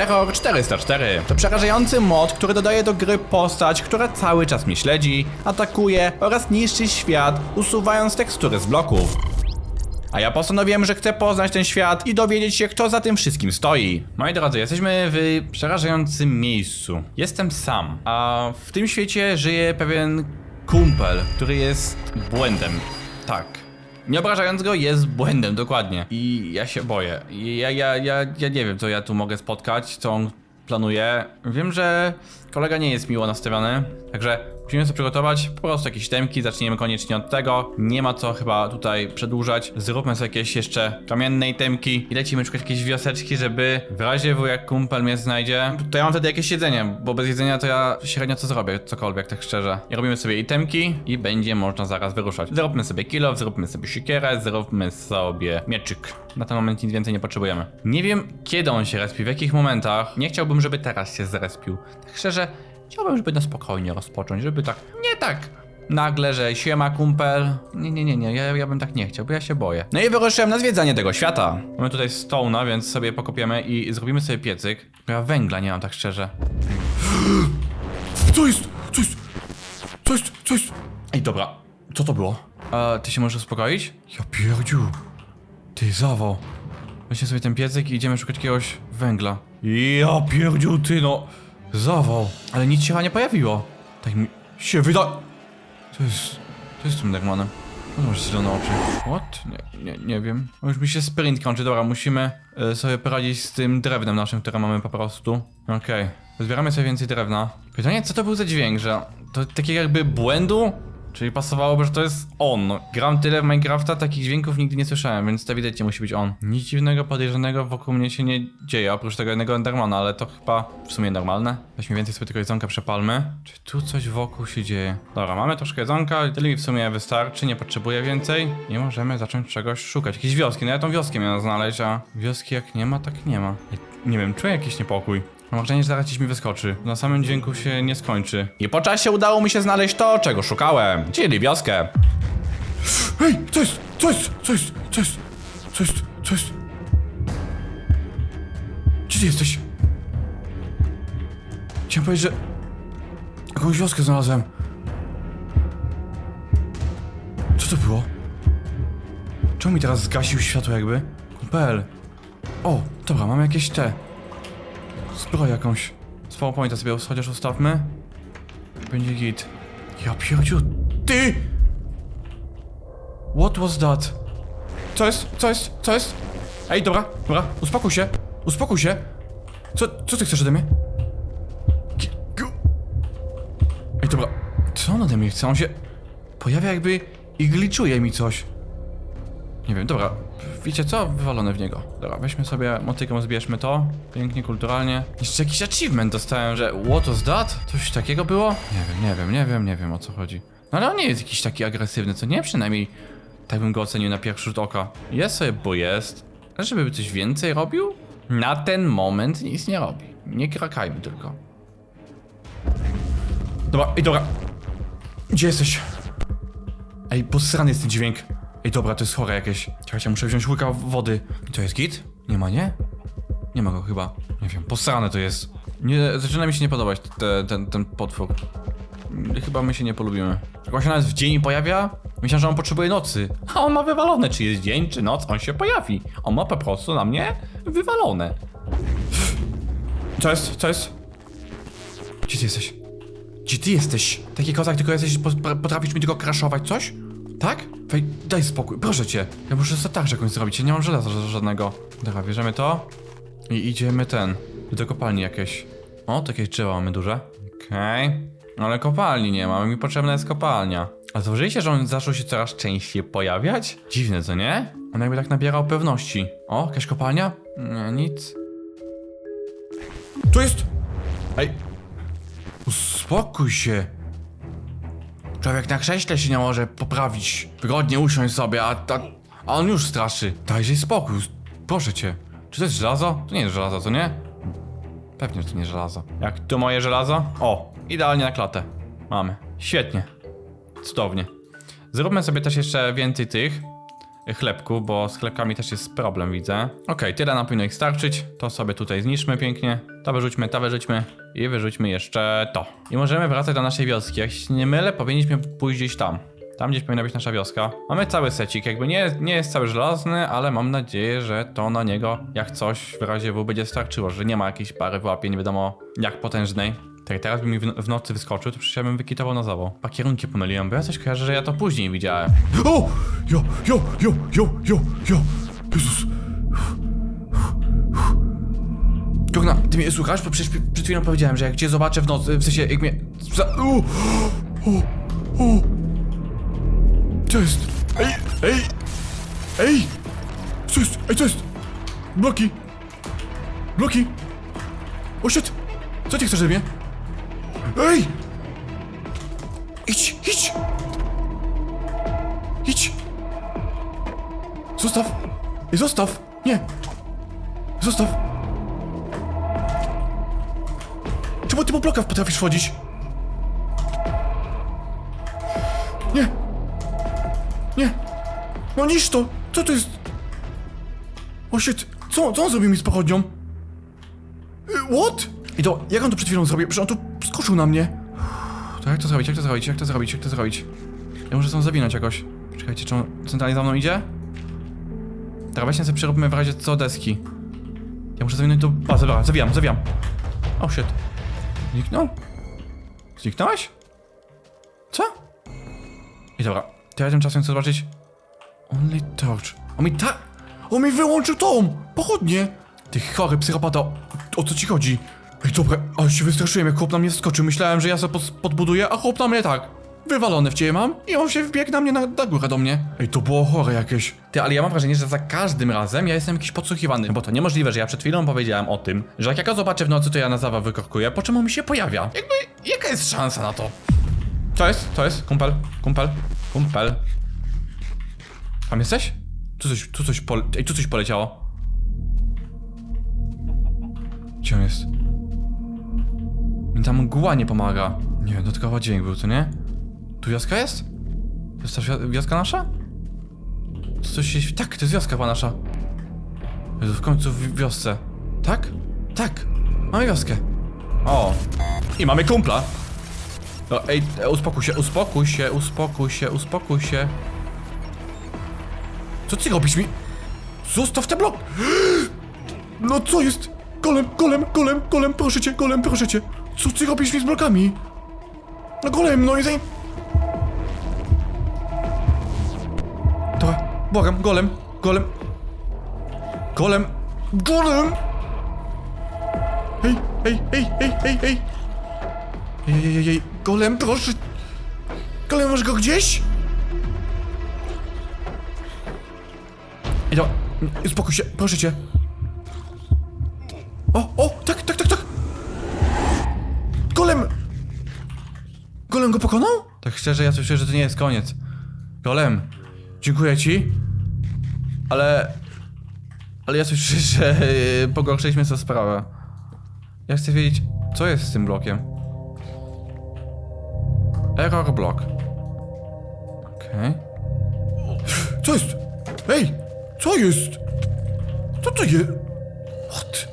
Error 404 to przerażający mod, który dodaje do gry postać, która cały czas mnie śledzi, atakuje oraz niszczy świat, usuwając tekstury z bloków. A ja postanowiłem, że chcę poznać ten świat i dowiedzieć się, kto za tym wszystkim stoi. Moi drodzy, jesteśmy w przerażającym miejscu. Jestem sam, a w tym świecie żyje pewien kumpel, który jest błędem. Tak. Nie obrażając go, jest błędem, dokładnie. I ja się boję. I Ja, ja, ja, ja nie wiem, co ja tu mogę spotkać, co on planuje. Wiem, że kolega nie jest miło nastawiony, także musimy sobie przygotować po prostu jakieś temki, zaczniemy koniecznie od tego. Nie ma co chyba tutaj przedłużać. Zróbmy sobie jakieś jeszcze kamienne temki i lecimy szukać jakieś wioseczki, żeby w razie jak kumpel mnie znajdzie, to ja mam wtedy jakieś jedzenie, bo bez jedzenia to ja średnio co zrobię, cokolwiek, tak szczerze. I robimy sobie itemki i będzie można zaraz wyruszać. Zróbmy sobie kilo, zróbmy sobie siekierę, zróbmy sobie mieczyk. Na ten moment nic więcej nie potrzebujemy. Nie wiem kiedy on się respi, w jakich momentach. Nie chciałbym, żeby teraz się zrespił. Tak szczerze, chciałbym, żeby na spokojnie rozpocząć, żeby tak, nie tak nagle, że siema kumpel. Nie, nie, nie, nie, ja, ja bym tak nie chciał, bo ja się boję. No i wyruszyłem na zwiedzanie tego świata. Mamy tutaj stone'a, więc sobie pokopiemy i zrobimy sobie piecyk. Ja węgla nie mam, tak szczerze. Co jest? Co jest? Co jest? Co jest? Ej, dobra. Co to było? A ty się możesz uspokoić? Ja pierdziu. Ty, zawał. Weźmy sobie ten piecyk i idziemy szukać jakiegoś węgla. Ja pierdziu, ty no. Zawał. Ale nic się chyba nie pojawiło. Tak mi się wyda... Co jest... Co jest tym Dermanem? No masz zielone oczy. What? Nie, nie, nie wiem. Już mi się sprint kończy, dobra, musimy e, sobie poradzić z tym drewnem naszym, które mamy po prostu. Okej. Zbieramy sobie więcej drewna. Pytanie, co to był za dźwięk, że to takiego jakby błędu? Czyli pasowałoby, że to jest on. No, gram tyle w Minecrafta, takich dźwięków nigdy nie słyszałem, więc to ewidentnie musi być on. Nic dziwnego, podejrzanego wokół mnie się nie dzieje, oprócz tego jednego Endermana, ale to chyba w sumie normalne. Weźmy więcej sobie tego jedzonka przepalmy. Czy tu coś wokół się dzieje? Dobra, mamy troszkę jedzonka, tyle mi w sumie wystarczy, nie potrzebuję więcej. Nie możemy zacząć czegoś szukać. Jakieś wioski, no ja tą wioskę miałem znaleźć, a wioski jak nie ma, tak nie ma. Nie wiem, czuję jakiś niepokój. Mam wrażenie, że zaraz gdzieś mi wyskoczy. Na samym dźwięku się nie skończy. I po czasie udało mi się znaleźć to, czego szukałem, czyli wioskę. Hej, co jest? Co jest? Co jest? Co jest? Co jest? Co jest? Gdzie ty jesteś? Chciałem powiedzieć, że jakąś wioskę znalazłem. Co to było? Czemu mi teraz zgasił światło jakby? Kumpel. O, dobra, mam jakieś te. Zbroję jakąś. Spawn pointa sobie chociaż ustawmy. Będzie git. Ja pierdziu, ty! What was that? Co jest? Co jest? Co jest? Ej, dobra, dobra, uspokój się. Uspokój się. Co, co ty chcesz ode mnie? Ej, dobra. Co on ode mnie chce? On się pojawia jakby i glitchuje mi coś. Nie wiem, dobra. Wiecie co? Wywalone w niego. Dobra, weźmy sobie motyką, zbierzmy to. Pięknie, kulturalnie. Jeszcze jakiś achievement dostałem, że what was that? Coś takiego było? Nie wiem, nie wiem, nie wiem, nie wiem o co chodzi. No ale on nie jest jakiś taki agresywny, co nie? Przynajmniej tak bym go ocenił na pierwszy rzut oka. Jest sobie, bo jest. Ale żeby coś więcej robił? Na ten moment nic nie robi. Nie krakajmy tylko. Dobra, ej, dobra. Gdzie jesteś? Ej, posrany jest ten dźwięk. Ej, dobra, to jest chore jakieś. Czekajcie, muszę wziąć łyka wody. To jest git? Nie ma, nie? Nie ma go chyba. Nie wiem, posrane to jest. Nie, zaczyna mi się nie podobać te, ten, ten potwór. Chyba my się nie polubimy. Jak on się nawet w dzień pojawia, myślałem, że on potrzebuje nocy. A on ma wywalone, czy jest dzień, czy noc, on się pojawi. On ma po prostu na mnie wywalone. Co jest? Co jest? Gdzie ty jesteś? Gdzie ty jesteś? Taki kozak tylko jesteś, po- potrafisz mi tylko crashować coś? Tak? Wej, daj spokój, proszę cię. Ja muszę sobie tarczę jakąś zrobić, ja nie mam żelaza ża- żadnego. Dobra, bierzemy to i idziemy ten, do kopalni jakieś. O, takie drzewa mamy duże. Okej. Ale kopalni nie mamy, mi potrzebna jest kopalnia. A zauważyliście, że on zaczął się coraz częściej pojawiać? Dziwne, co nie? On jakby tak nabierał pewności. O, jakaś kopalnia? Nie, nic. Tu jest! Ej! Uspokój się. Człowiek na krześle się nie może poprawić. Wygodnie usiąść sobie, a, a, a on już straszy. Dajże spokój, proszę cię. Czy to jest żelazo? To nie jest żelazo, co nie? Pewnie, że to nie żelazo. Jak tu moje żelazo? O, idealnie na klatę. Mamy. Świetnie. Cudownie. Zróbmy sobie też jeszcze więcej tych. Chlebków, bo z chlebkami też jest problem, widzę. Okej, tyle nam powinno ich starczyć. To sobie tutaj zniszczmy pięknie. To wyrzućmy, to wyrzućmy i wyrzućmy jeszcze to. I możemy wracać do naszej wioski. Jak się nie mylę, powinniśmy pójść gdzieś tam. Tam gdzieś powinna być nasza wioska. Mamy cały secik, jakby nie, nie jest cały żelazny, ale mam nadzieję, że to na niego jak coś w razie W będzie starczyło, że nie ma jakiejś pary włapień, nie wiadomo jak potężnej. Tak, teraz by mi w, nocy wyskoczył, to przecież ja bym wykitował na zawał. A kierunki pomyliłem, bo ja coś kojarzę, że ja to później widziałem. O! Jo, jo, jo, jo, jo, jo! Jezus! Kurna, ty mnie słuchasz? Bo przecież przed chwilą powiedziałem, że jak cię zobaczę w nocy, w sensie jak mnie... O! O! O! Co jest? Ej! Ej! Ej! Co jest? Ej, co jest? Bloki! Bloki! O shit! Co ty chcesz ode mnie? Ej! Idź, idź! Idź! Zostaw! Ej, zostaw! Nie! Zostaw! Czemu ty po blokach potrafisz wchodzić? Nie! Nie! No niż to! Co to jest? O shit! Co, co on zrobił mi z pochodnią? Y, What? I to, jak on to przed chwilą zrobił? Przecież on tu skoczył na mnie. To jak to zrobić, jak to zrobić, jak to zrobić, jak to zrobić? Ja muszę stąd zawinąć jakoś. Czekajcie, czy on centralnie za mną idzie? Teraz weźmy sobie przeróbmy w razie co deski. Ja muszę zawinąć do... A, dobra, zawijam, zawijam. Oh, shit. Zniknął? Zniknąłeś? Co? I dobra, to ja tymczasem chcę zobaczyć... Only torch. On mi ta... On mi wyłączył tą! Pochodnie! Ty chory psychopata, o co ci chodzi? Ej, dobra, ale się wystraszyłem, jak chłop na mnie wskoczył. Myślałem, że ja sobie pod, podbuduję, a chłop na mnie tak. Wywalony w ciebie mam i on się wbiegł na mnie na, na górę do mnie. Ej, to było chore jakieś. Ty, ale ja mam wrażenie, że za każdym razem ja jestem jakiś podsłuchiwany. Bo to niemożliwe, że ja przed chwilą powiedziałem o tym, że jak ja go zobaczę w nocy, to ja na zawał wykorkuję, po czym on mi się pojawia. Jakby, jaka jest szansa na to? Co jest? Co jest? Kumpel? Kumpel? Kumpel? Tam jesteś? Tu coś, tu coś pole... Ej, tu coś poleciało. Gdzie on jest? Ta mgła nie pomaga. Nie wiem, dodatkowo dźwięk był, to nie? Tu wioska jest? To jest ta wio- wioska nasza? To coś się... Tak, to jest wioska była nasza. Jezu, w końcu w wiosce. Tak? Tak. Mamy wioskę. O. I mamy kumpla. No, ej, e, uspokój się, uspokój się, uspokój się, uspokój się. Co ty robisz mi? Zostaw te blok! No co jest? Golem, golem, golem, golem, proszę cię, golem, proszę cię. Co ty robisz mi z blokami? No golem, no i zaj... Dobra, błagam, golem, golem. Golem, golem! Ej, ej, ej, ej, ej, ej. Ej, ej, ej, ej, golem, proszę. Golem, masz go gdzieś? Ej, dobra, uspokój się, proszę cię. O, o, tak, tak, tak, tak. Golem! Golem go pokonał? Tak szczerze, ja słyszę, że to nie jest koniec. Golem, dziękuję ci. Ale... Ale ja słyszę, że yy, pogorszyliśmy sobie sprawę. Ja chcę wiedzieć, co jest z tym blokiem. Error block. Okej. Co jest? Ej! Co jest? Co to jest? What?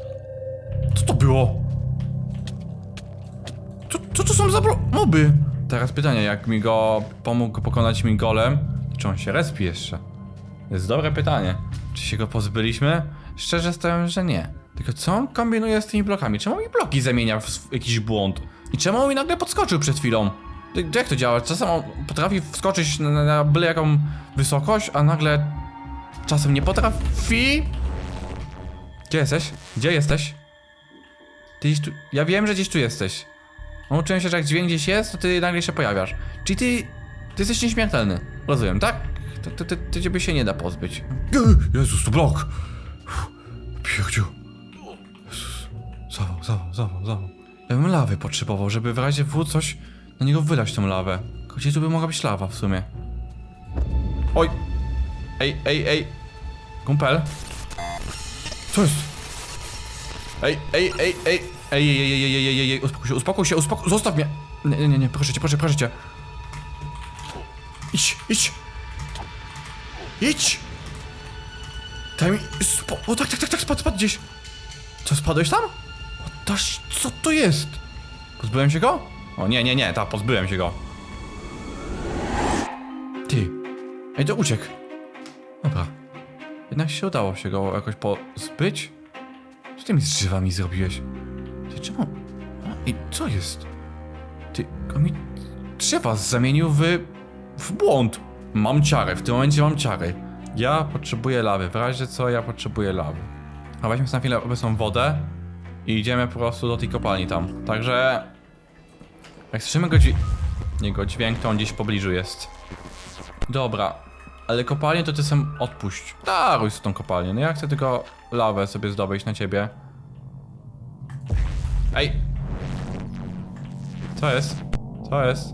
Co to było? Co, co to są za bro... moby? Teraz pytanie, jak mi go pomógł pokonać mi golem, czy on się respi jeszcze? Jest dobre pytanie. Czy się go pozbyliśmy? Szczerze stawiam, że nie. Tylko co on kombinuje z tymi blokami? Czemu mi bloki zamienia w jakiś błąd? I czemu on mi nagle podskoczył przed chwilą? Jak to działa? Czasem on potrafi wskoczyć na, na byle jaką wysokość, a nagle czasem nie potrafi? Gdzie jesteś? Gdzie jesteś? Ty gdzieś tu... Ja wiem, że gdzieś tu jesteś. Nauczyłem się, że jak dźwięk gdzieś jest, to ty nagle się pojawiasz. Czyli ty... Ty jesteś nieśmiertelny. Rozumiem, tak? To, to, to, to ciebie się nie da pozbyć. Jezus, to blok! Pierdziu. Jezus. Zawał, zawał, zawał, zawał. Ja bym lawy potrzebował, żeby w razie W coś na niego wylać tą lawę. Gdzie tu by mogła być lawa w sumie? Oj! Ej, ej, ej! Kumpel? Co jest? Ej, ej, ej, ej! Ej, ej, ej, ej, ej, ej, ej, uspokój się, uspokój się, uspokój, zostaw mnie! Nie, nie, nie, nie, proszę cię, proszę, proszę cię. Idź, idź! Idź! Daj mi... Spo... O tak, tak, tak, tak, spadł, spadł gdzieś. Co, spadłeś tam? Daś, co to jest? Pozbyłem się go? O nie, nie, nie, tak, pozbyłem się go. Ty. Ej, to uciekł. Dobra. Jednak się udało się go jakoś pozbyć. Co ty mi z drzewami zrobiłeś? Ty czemu? I co jest? Ty, mi drzewa zamienił w... w błąd. Mam ciarę, w tym momencie mam ciary. Ja potrzebuję lawy, w razie co ja potrzebuję lawy. A weźmy sobie na chwilę obecną wodę i idziemy po prostu do tej kopalni tam. Także... Jak słyszymy go dźwięk... Jego dźwięk, to on gdzieś w pobliżu jest. Dobra, ale kopalnię to ty sam odpuść. Daruj sobie tą kopalnię. No ja chcę tylko lawę sobie zdobyć na ciebie. Ej! Co jest? Co jest?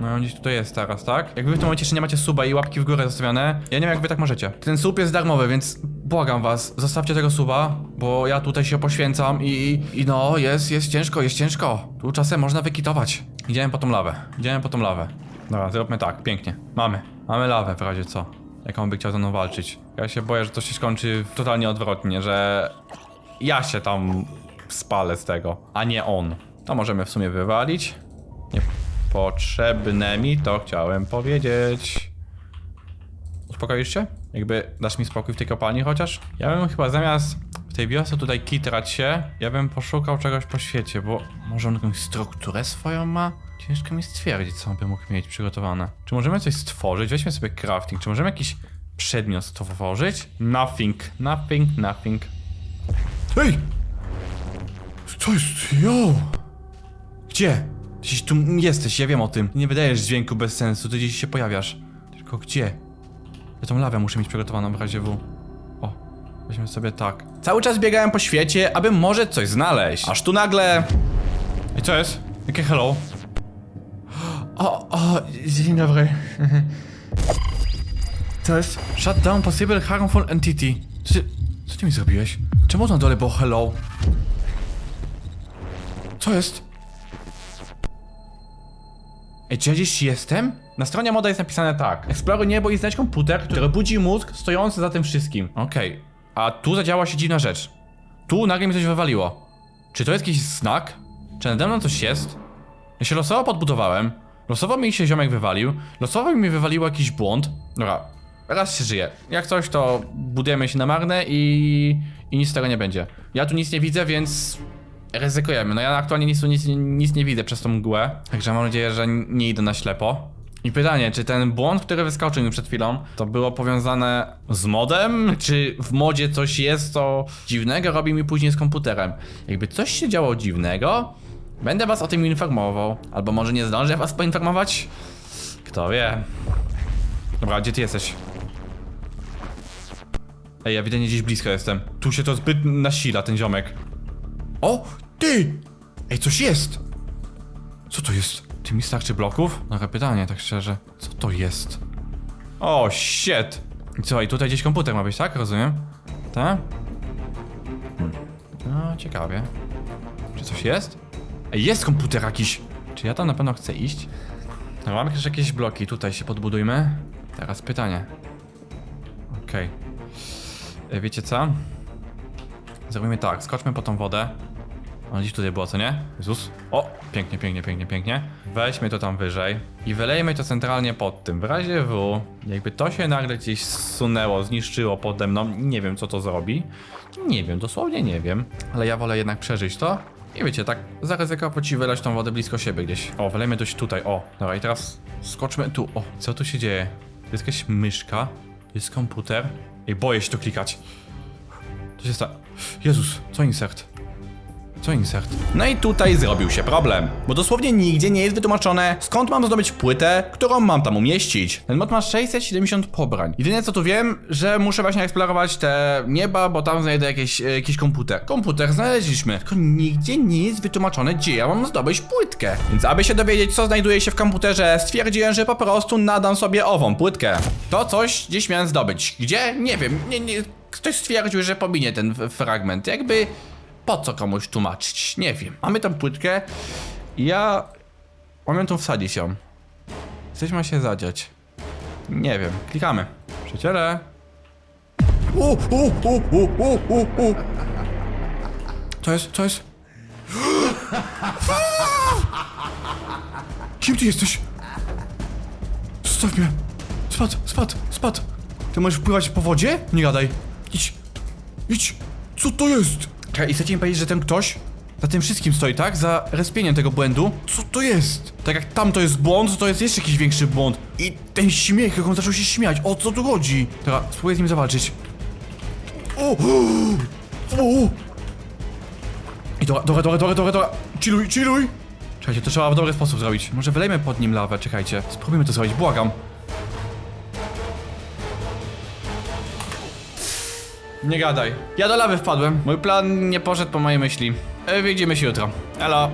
No on gdzieś tutaj jest teraz, tak? Jak wy w tym momencie jeszcze nie macie suba i łapki w górę zostawione, ja nie wiem jak wy tak możecie. Ten sub jest darmowy, więc błagam was, zostawcie tego suba, bo ja tutaj się poświęcam i, i no, jest, jest ciężko, jest ciężko. Tu czasem można wykitować. Idziemy po tą lawę, idziemy po tą lawę. Dobra, zróbmy tak, pięknie. Mamy, mamy lawę w razie co. Jak on by chciał ze mną walczyć. Ja się boję, że to się skończy totalnie odwrotnie, że ja się tam spalę z tego, a nie on. To możemy w sumie wywalić. Niepotrzebne mi to chciałem powiedzieć. Uspokoisz się? Jakby dasz mi spokój w tej kopalni chociaż? Ja bym chyba zamiast w tej wiosce tutaj kitrać się, ja bym poszukał czegoś po świecie, bo może on jakąś strukturę swoją ma? Ciężko mi stwierdzić, co on by mógł mieć przygotowane. Czy możemy coś stworzyć? Weźmy sobie crafting. Czy możemy jakiś przedmiot stworzyć? Nothing, nothing, nothing. Ej! Co jest? Yo! Gdzie? Ty tu jesteś, ja wiem o tym. Nie wydajesz dźwięku bez sensu, ty gdzieś się pojawiasz. Tylko gdzie? Ja tą lawę muszę mieć przygotowaną w razie W. O, weźmy sobie tak. Cały czas biegałem po świecie, aby może coś znaleźć. Aż tu nagle... I co jest? Jakie hello? O, o, dzień dobry. Co jest? Shut down possible harmful entity. Co ty, co ty mi zrobiłeś? Czemu na dole było hello? Co jest? Ej, czy ja gdzieś jestem? Na stronie moda jest napisane tak. Eksploruj niebo i znajdź komputer, który budzi mózg stojący za tym wszystkim. Okej. A tu zadziała się dziwna rzecz. Tu nagle mi coś wywaliło. Czy to jest jakiś znak? Czy nade mną coś jest? Ja się losowo podbudowałem. Losowo mi się ziomek wywalił. Losowo mi wywaliło jakiś błąd. Dobra, raz się żyje. Jak coś, to budujemy się na marne i... i nic z tego nie będzie. Ja tu nic nie widzę, więc ryzykujemy. No ja aktualnie nic, nic, nic nie widzę przez tą mgłę, także mam nadzieję, że nie idę na ślepo. I pytanie, czy ten błąd, który wyskoczył mi przed chwilą, to było powiązane z modem? Czy w modzie coś jest, co dziwnego robi mi później z komputerem? Jakby coś się działo dziwnego, będę was o tym informował. Albo może nie zdążę was poinformować? Kto wie. Dobra, gdzie ty jesteś? Ej, ja ewidentnie gdzieś blisko jestem. Tu się to zbyt nasila, ten ziomek. O! Ty! Ej, coś jest! Co to jest? Ty mi starczy bloków? Nowe pytanie, tak szczerze. Co to jest? O, shit! I co, i tutaj gdzieś komputer ma być, tak? Rozumiem? Tak? Hmm. No, ciekawie. Czy coś jest? Ej, jest komputer jakiś! Czy ja tam na pewno chcę iść? No, mamy też jakieś bloki, tutaj się podbudujmy. Teraz pytanie. Okej. E, Wiecie co? Zrobimy tak, skoczmy po tą wodę. On gdzieś tutaj było, co nie? Jezus. O! Pięknie, pięknie, pięknie, pięknie. Weźmy to tam wyżej i wylejmy to centralnie pod tym. W razie W, jakby to się nagle gdzieś zsunęło, zniszczyło pode mną, nie wiem co to zrobi. Nie wiem, dosłownie nie wiem. Ale ja wolę jednak przeżyć to. I wiecie, tak zaryzykować ci wylać tą wodę blisko siebie gdzieś. O, wylejmy coś tutaj, o. Dobra, i teraz skoczmy tu. O, co tu się dzieje? Jest jakaś myszka, jest komputer. Ej, boję się tu klikać. To się sta... Jezus, co insert? Co insert? No i tutaj zrobił się problem, bo dosłownie nigdzie nie jest wytłumaczone, skąd mam zdobyć płytę, którą mam tam umieścić. Ten mod ma 670 pobrań. Jedyne co tu wiem, że muszę właśnie eksplorować te nieba, bo tam znajdę jakieś, e, jakiś komputer. Komputer znaleźliśmy, tylko nigdzie nie jest wytłumaczone, gdzie ja mam zdobyć płytkę. Więc aby się dowiedzieć, co znajduje się w komputerze, stwierdziłem, że po prostu nadam sobie ową płytkę. To coś gdzieś miałem zdobyć. Gdzie? Nie wiem. Nie, nie. Ktoś stwierdził, że pominie ten fragment. Jakby po co komuś tłumaczyć? Nie wiem. Mamy tam płytkę. Ja mam tu wsadzić ją. Coś ma się zadziać. Nie wiem. Klikamy. Przyjaciele. O, o, o, o, o, o, o. Co jest? Co jest? Kim ty jesteś? Zostaw mnie. Spadł, spadł, spadł. Ty możesz pływać po wodzie? Nie gadaj. Idź. Idź. Co to jest? Czekaj, i chcecie mi powiedzieć, że ten ktoś za tym wszystkim stoi, tak? Za respieniem tego błędu? Co to jest? Tak jak tam to jest błąd, to jest jeszcze jakiś większy błąd. I ten śmiech, jak on zaczął się śmiać. O co tu chodzi? Dobra, spróbuję z nim zawalczyć. O! O! I dobra, dobra, dobra, dobra, dobra, dobra. Chilluj, chilluj. Czekajcie, to trzeba w dobry sposób zrobić. Może wylejmy pod nim lawę, czekajcie. Spróbujmy to zrobić, błagam. Nie gadaj. Ja do lawy wpadłem. Mój plan nie poszedł po mojej myśli. E, Widzimy się jutro. Elo.